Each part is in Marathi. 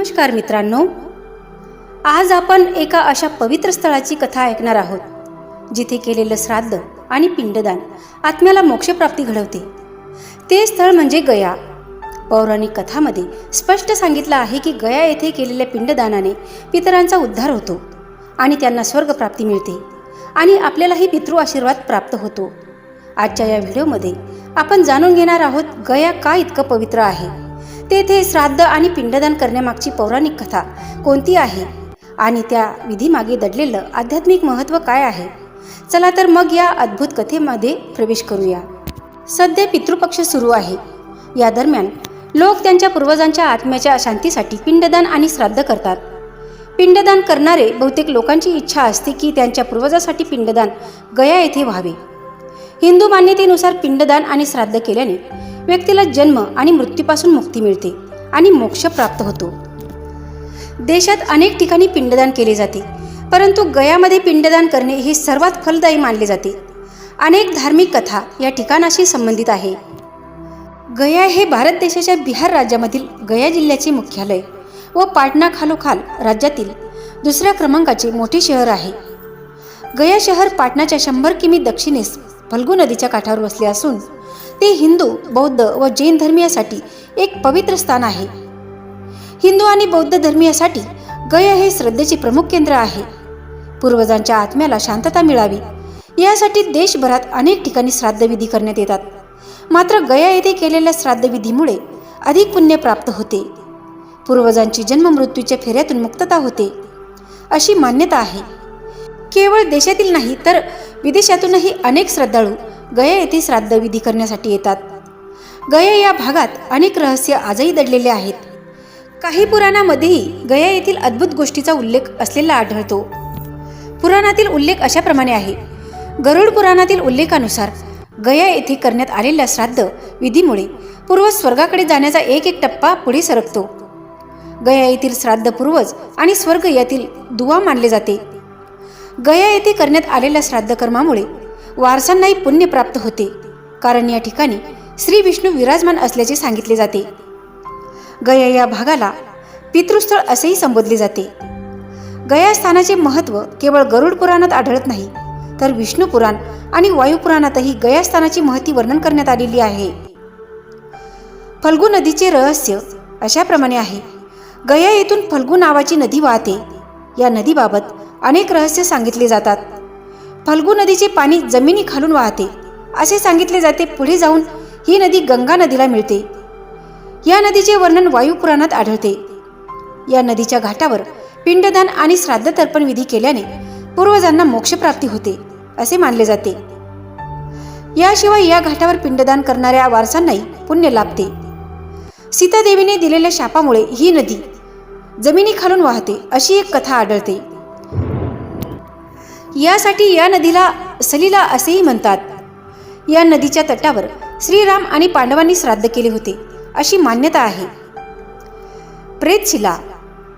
नमस्कार मित्रांनो. आज आपण एका अशा पवित्र स्थळाची कथा ऐकणार आहोत जिथे केलेलं श्राद्ध आणि पिंडदान आत्म्याला मोक्षप्राप्ती घडवते. ते स्थळ म्हणजे गया. पौराणिक कथामध्ये स्पष्ट सांगितलं आहे की गया येथे केलेल्या पिंडदानाने पितरांचा उद्धार होतो आणि त्यांना स्वर्गप्राप्ती मिळते आणि आपल्यालाही पितृ आशीर्वाद प्राप्त होतो. आजच्या या व्हिडिओमध्ये आपण जाणून घेणार आहोत गया का इतकं पवित्र आहे. तेथे श्राद्ध आणि पिंडदान करण्यामागची पौराणिक कथा. कोणती आहे? आणि त्या विधीमागे दडलेलं आध्यात्मिक महत्त्व काय आहे? चला तर मग या अद्भुत कथेमध्ये प्रवेश करूया. सध्या पितृपक्ष सुरू आहे. या दरम्यान लोक त्यांच्या पूर्वजांच्या आत्म्याच्या शांतीसाठी पिंडदान आणि श्राद्ध करतात. पिंडदान करणारे बहुतेक लोकांची इच्छा असते की त्यांच्या पूर्वजासाठी पिंडदान गया येथे व्हावे. हिंदू मान्यतेनुसार पिंडदान आणि श्राद्ध केल्याने व्यक्तीला जन्म आणि मृत्यूपासून मुक्ती मिळते आणि मोक्ष प्राप्त होतो. देशात अनेक ठिकाणी पिंडदान केले जाते परंतु गयामध्ये पिंडदान करणे हे सर्वात फलदायी मानले जाते. अनेक धार्मिक कथा या ठिकाणाशी संबंधित आहे. गया हे भारत देशाच्या बिहार राज्यामधील गया जिल्ह्याचे मुख्यालय व पाटणा खालोखाल राज्यातील दुसऱ्या क्रमांकाचे मोठे शहर आहे. गया शहर पाटणाच्या शंभर किमी दक्षिणेस फल्गू नदीच्या काठावर वसले असून ते हिंदू बौद्ध व जैन धर्मीयासाठी एक पवित्र स्थान आहे. हिंदू आणि बौद्ध धर्मीयासाठी गया हे श्रद्धेचे प्रमुख केंद्र आहे. पूर्वजांच्या आत्म्याला शांतता मिळावी यासाठी देशभरात अनेक ठिकाणी श्राद्धविधी करण्यात येतात. मात्र गया येथे केलेल्या श्राद्धविधीमुळे अधिक पुण्य प्राप्त होते. पूर्वजांची जन्म मृत्यूच्या फेऱ्यातून मुक्तता होते अशी मान्यता आहे. केवळ देशातील नाही तर विदेशातूनही अनेक श्रद्धाळू गया येथे श्राद्धविधी करण्यासाठी येतात. गया या भागात अनेक रहस्य आजही दडलेले आहेत. काही पुराणामध्येही गया येथील अद्भुत गोष्टीचा उल्लेख असलेला आढळतो. पुराणातील उल्लेख अशाप्रमाणे आहे. गरुड पुराणातील उल्लेखानुसार गया येथे करण्यात आलेल्या श्राद्ध विधीमुळे पूर्वज स्वर्गाकडे जाण्याचा एक एक टप्पा पुढे सरकतो. गया येथील श्राद्ध पूर्वज आणि स्वर्ग यातील दुवा मानले जाते. गया येथे करण्यात आलेल्या श्राद्ध कर्मामुळे वारसांनाही पुण्य प्राप्त होते. कारण या ठिकाणी श्री विष्णू विराजमान असल्याचे सांगितले जाते. गया या भागाला पितृस्थळ असेही संबोधले जाते. गया स्थानाचे महत्त्व केवळ गरुड पुराणात आढळत नाही तर विष्णू पुराण आणि वायुपुराणातही गया स्थानाची महती वर्णन करण्यात आलेली आहे. फल्गू नदीचे रहस्य अशाप्रमाणे आहे. गया येथून फल्गू नावाची नदी वाहते. या नदीबाबत अनेक रहस्य सांगितले जातात. फल्गू नदीचे पाणी जमिनी खालून वाहते. असे सांगितले जाते पुढे जाऊन ही नदी गंगा नदीला मिळते. या नदीचे वर्णन वायुपुराणात आढळते. या नदीच्या घाटावर पिंडदान आणि श्राद्ध तर्पण विधी केल्याने पूर्वजांना मोक्षप्राप्ती होते असे मानले जाते. याशिवाय या घाटावर पिंडदान करणाऱ्या वारसांनाही पुण्य लाभते. सीतादेवीने दिलेल्या शापामुळे ही नदी जमिनी खालून वाहते अशी एक कथा आढळते. यासाठी या नदीला सलीला असेही म्हणतात. या नदीच्या तटावर श्रीराम आणि पांडवांनी श्राद्ध केले होते अशी मान्यता आहे. प्रेतशिला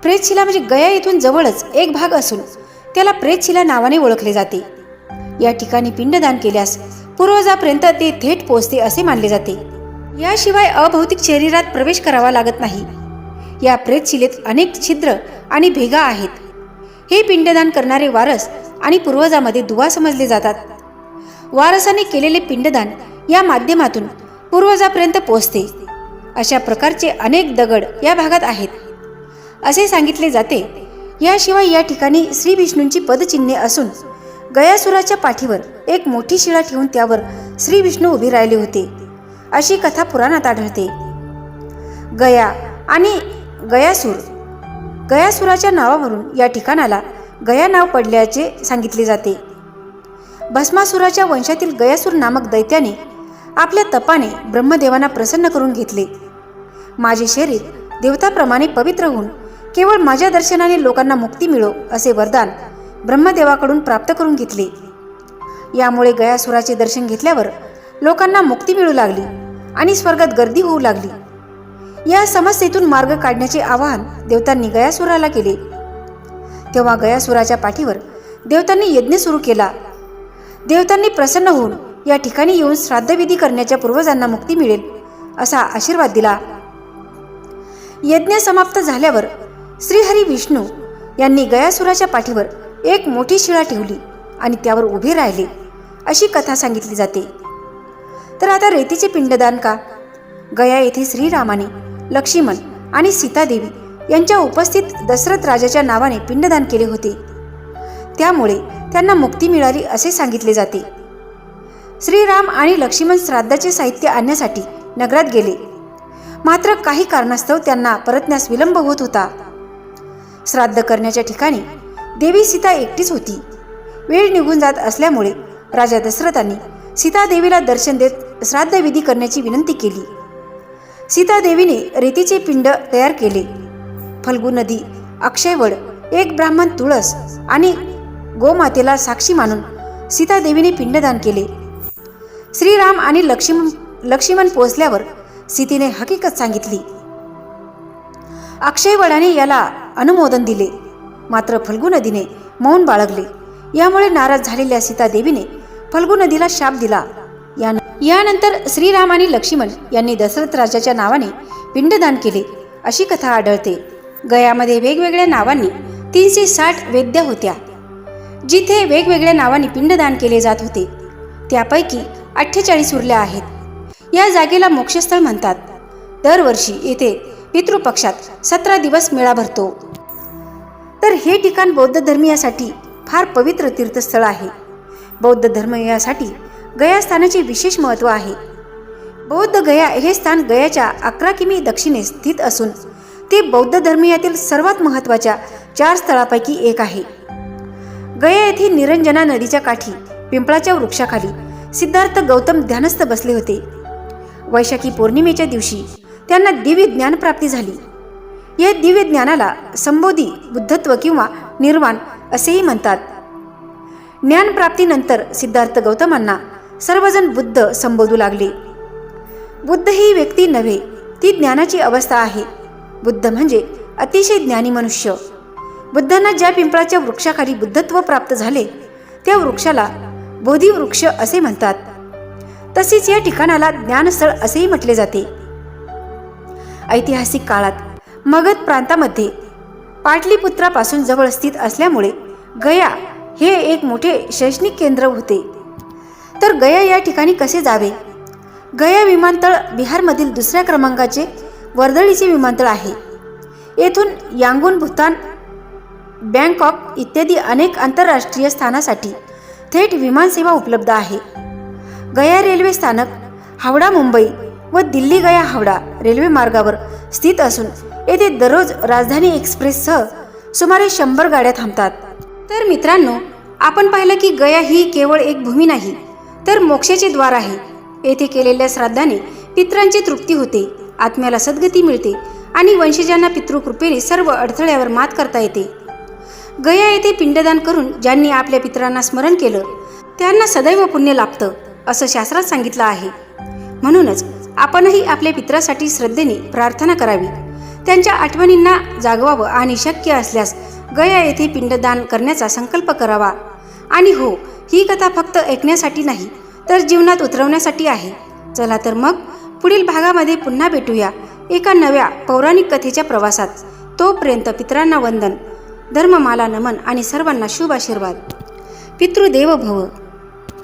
प्रेतशिला म्हणजे गया येथून जवळच एक भाग असून त्याला प्रेतशिला नावाने ओळखले जाते. या ठिकाणी पिंडदान केल्यास पूर्वजापर्यंत ते थेट पोचते असे मानले जाते. याशिवाय अभौतिक शरीरात प्रवेश करावा लागत नाही. या प्रेतशिलेत अनेक छिद्र आणि भेगा आहेत. हे पिंडदान करणारे वारस आणि पूर्वजामध्ये दुवा समजले जातात. वारसाने केलेले पिंडदान या माध्यमातून पूर्वजापर्यंत पोहोचते. अशा प्रकारचे अनेक दगड या भागात आहेत. असे सांगितले जाते याशिवाय या ठिकाणी श्री विष्णूंची पदचिन्हे असून गयासुराच्या पाठीवर एक मोठी शिळा ठेवून त्यावर श्री विष्णू उभे राहिले होते. अशी कथा पुराणात आढळते. गया आणि गयासूर गयासुराच्या नावावरून या ठिकाणाला गया नाव पडल्याचे सांगितले जाते. भस्मासुराच्या वंशातील गयासूर नामक दैत्याने आपल्या तपाने ब्रह्मदेवांना प्रसन्न करून घेतले. माझे शरीर देवताप्रमाणे पवित्र होऊन केवळ माझ्या दर्शनाने लोकांना मुक्ती मिळो असे वरदान ब्रह्मदेवाकडून प्राप्त करून घेतले. यामुळे गयासुराचे दर्शन घेतल्यावर लोकांना मुक्ती मिळू लागली आणि स्वर्गात गर्दी होऊ लागली. या समस्येतून मार्ग काढण्याचे आवाहन देवतांनी गयासुराला केले. तेव्हा गयासुराच्या पाठीवर देवतांनी यज्ञ सुरू केला. देवतांनी प्रसन्न होऊन या ठिकाणी येऊन श्राद्धविधी करण्याच्या पूर्वजांना मुक्ती मिळेल असा आशीर्वाद दिला. यज्ञ समाप्त झाल्यावर श्रीहरी विष्णू यांनी गयासुराच्या पाठीवर एक मोठी शिळा ठेवली आणि त्यावर उभे राहिले अशी कथा सांगितली जाते. तर आता रेतीचे पिंडदान का? गया येथे श्रीरामाने लक्ष्मण आणि सीतादेवी यांच्या उपस्थित दशरथ राजाच्या नावाने पिंडदान केले होते. त्यामुळे त्यांना मुक्ती मिळाली असे सांगितले जाते. श्रीराम आणि लक्ष्मण श्राद्धाचे साहित्य आणण्यासाठी नगरात गेले. मात्र काही कारणास्तव त्यांना परतण्यास विलंब होत होता. श्राद्ध करण्याच्या ठिकाणी देवी सीता एकटीच होती. वेळ निघून जात असल्यामुळे राजा दशरथांनी सीतादेवीला दर्शन देत श्राद्धविधी करण्याची विनंती केली. सीतादेवीने रेतीचे पिंड तयार केले. फल्गू नदी अक्षयवड एक ब्राह्मण तुळस आणि गोमातेला साक्षी मानून सीतादेवीने पिंडदान केले. श्रीराम आणि लक्ष्मण लक्ष्मण पोचल्यावर सीतेने हकीकत सांगितली. अक्षयवडाने याला अनुमोदन दिले. मात्र फल्गू नदीने मौन बाळगले. यामुळे नाराज झालेल्या सीतादेवीने फल्गू नदीला शाप दिला. यानंतर श्रीराम आणि लक्ष्मण यांनी दशरथ राजाच्या नावाने पिंडदान केले अशी कथा आढळते. गयामध्ये वेगवेगळ्या नावांनी तीनशे साठ वेद्या होत्या. जिथे वेगवेगळ्या नावांनी पिंडदान केले जात होते. त्यापैकी अठ्ठेचाळीस उरल्या आहेत. या जागेला मोक्षस्थळ म्हणतात. दरवर्षी येथे पितृपक्षात सतरा दिवस मेळा भरतो. तर हे ठिकाण बौद्ध धर्मीयासाठी फार पवित्र तीर्थस्थळ आहे. बौद्ध धर्मीयासाठी गया स्थानाचे विशेष महत्त्व आहे. बौद्ध गया हे स्थान गयाच्या अकरा किमी दक्षिणेस स्थित असून ते बौद्ध धर्मीयातील सर्वात महत्त्वाच्या चार स्थळापैकी एक आहे. गया येथे निरंजना नदीच्या काठी पिंपळाच्या वृक्षाखाली सिद्धार्थ गौतम ध्यानस्थ बसले होते. वैशाखी पौर्णिमेच्या दिवशी त्यांना दिव्य ज्ञानप्राप्ती झाली. या दिव्य ज्ञानाला संबोधी बुद्धत्व किंवा निर्वाण असेही म्हणतात. ज्ञानप्राप्तीनंतर सिद्धार्थ गौतमांना सर्वजण बुद्ध संबोधू लागले. बुद्ध ही व्यक्ती नव्हे ती ज्ञानाची अवस्था आहे. बुद्ध म्हणजे अतिशय ज्ञानी मनुष्य. बुद्धांना ज्या पिंपळाच्या वृक्षाखाली बुद्धत्व प्राप्त झाले त्या वृक्षाला बोधिवृक्ष असे म्हणतात. तसेच या ठिकाणाला ज्ञानस्थळ असेही म्हटले जाते. ऐतिहासिक काळात मगध प्रांतामध्ये पाटलीपुत्रापासून जवळ स्थित असल्यामुळे गया हे एक मोठे शैक्षणिक केंद्र होते. तर गया या ठिकाणी कसे जावे? गया विमानतळ बिहारमधील दुसऱ्या क्रमांकाचे वर्दळीचे विमानतळ आहे. येथून यांगून भूतान बँकॉक इत्यादी अनेक आंतरराष्ट्रीय स्थानासाठी थेट विमानसेवा उपलब्ध आहे. गया रेल्वे स्थानक हावडा मुंबई व दिल्ली गया हावडा रेल्वे मार्गावर स्थित असून येथे दररोज राजधानी एक्सप्रेससह सुमारे शंभर गाड्या थांबतात. तर मित्रांनो आपण पाहिलं की गया ही केवळ एक भूमी नाही तर मोक्षाचे द्वार आहे. येथे केलेल्या श्राद्धाने पित्रांची तृप्ती होते. आत्म्याला सद्गती मिळते आणि वंशजांना पितृकृपेने सर्व अडथळ्यावर मात करता येते. गया येथे पिंडदान करून ज्यांनी आपल्या पितरांना स्मरण केलं त्यांना सदैव पुण्य लाभतं असं शास्त्रात सांगितलं आहे. म्हणूनच आपणही आपल्या पित्रासाठी श्रद्धेने प्रार्थना करावी. त्यांच्या आठवणींना जागवावं आणि शक्य असल्यास गया येथे पिंडदान करण्याचा संकल्प करावा. आणि हो ही कथा फक्त ऐकण्यासाठी नाही तर जीवनात उतरवण्यासाठी आहे. चला तर मग पुढील भागामध्ये पुन्हा भेटूया. एका नव्या पौराणिक कथेच्या प्रवासात. तोपर्यंत पितरांना वंदन. धर्ममाला नमन आणि सर्वांना शुभ आशीर्वाद. पितृदेव भव